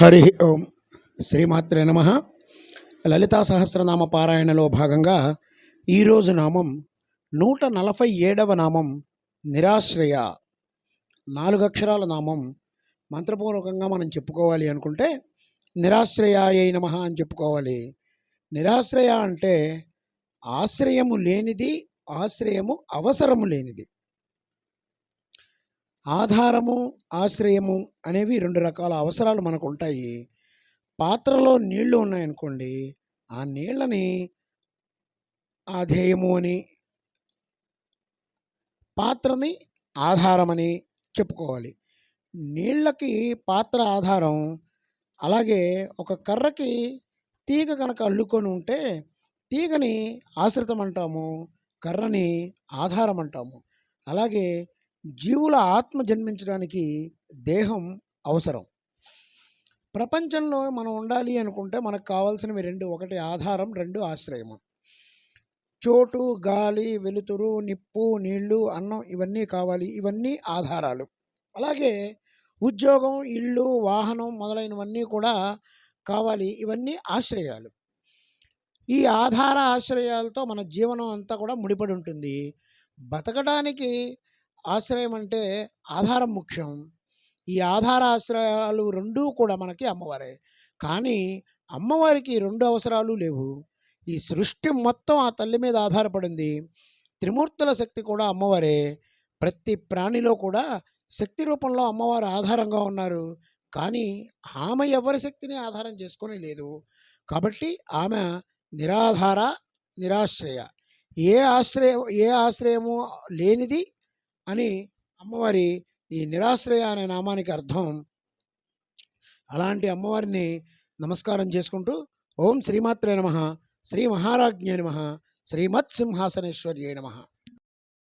హరి ఓం శ్రీమాత్రే నమ. లలితా సహస్రనామ పారాయణలో భాగంగా ఈరోజు నామం నూట నలభై ఏడవ నామం నిరాశ్రయ. నాలుగు అక్షరాల నామం మంత్రపూర్వకంగా మనం చెప్పుకోవాలి అనుకుంటే నిరాశ్రయాయ నమ అని చెప్పుకోవాలి. నిరాశ్రయ అంటే ఆశ్రయము లేనిది ఆశ్రయము అవసరము లేనిది. ఆధారము ఆశ్రయము అనేవి రెండు రకాల అవసరాలు మనకు ఉంటాయి పాత్రలో నీళ్ళు ఉన్నాయనుకోండి ఆ నీళ్ళని ఆధేయము అని పాత్రని ఆధారమని చెప్పుకోవాలి. నీళ్ళకి పాత్ర ఆధారం అలాగే ఒక కర్రకి తీగ కనుక అల్లుకొని ఉంటే తీగని ఆశ్రితం అంటాము కర్రని ఆధారం అంటాము అలాగే జీవుల ఆత్మ జన్మించడానికి దేహం అవసరం. ప్రపంచంలో మనం ఉండాలి అనుకుంటే మనకు కావాల్సినవి రెండు ఒకటి ఆధారం రెండు ఆశ్రయము. చోటు గాలి వెలుతురు నిప్పు నీళ్ళు అన్నం ఇవన్నీ కావాలి. ఇవన్నీ ఆధారాలు. అలాగే ఉద్యోగం ఇల్లు వాహనం మొదలైనవన్నీ కూడా కావాలి. ఇవన్నీ ఆశ్రయాలు. ఈ ఆధార ఆశ్రయాలతో మన జీవనం అంతా కూడా ముడిపడి ఉంటుంది. బతకడానికి ఆశ్రయం అంటే ఆధారం ముఖ్యం. ఈ ఆధార ఆశ్రయాలు రెండూ కూడా మనకి అమ్మవారే. కానీ అమ్మవారికి రెండు అవసరాలు లేవు. ఈ సృష్టి మొత్తం ఆ తల్లి మీద ఆధారపడింది. త్రిమూర్తుల శక్తి కూడా అమ్మవారే. ప్రతి ప్రాణిలో కూడా శక్తి రూపంలో అమ్మవారు ఆధారంగా ఉన్నారు. కానీ ఆమె ఎవరి శక్తిని ఆధారం చేసుకొని లేదు. కాబట్టి ఆమె నిరాధార నిరాశ్రయ. ఏ ఆశ్రయం ఏ ఆశ్రయము లేనిది అని అమ్మవారి ఈ నిరాశ్రయ అనే నామానికి అర్థం. అలాంటి అమ్మవారిని నమస్కారం చేసుకుంటూ ఓం శ్రీమాత్రే నమ శ్రీ మహారాజ్ఞే నమ శ్రీమత్ సింహాసనేశ్వర్యే నమ.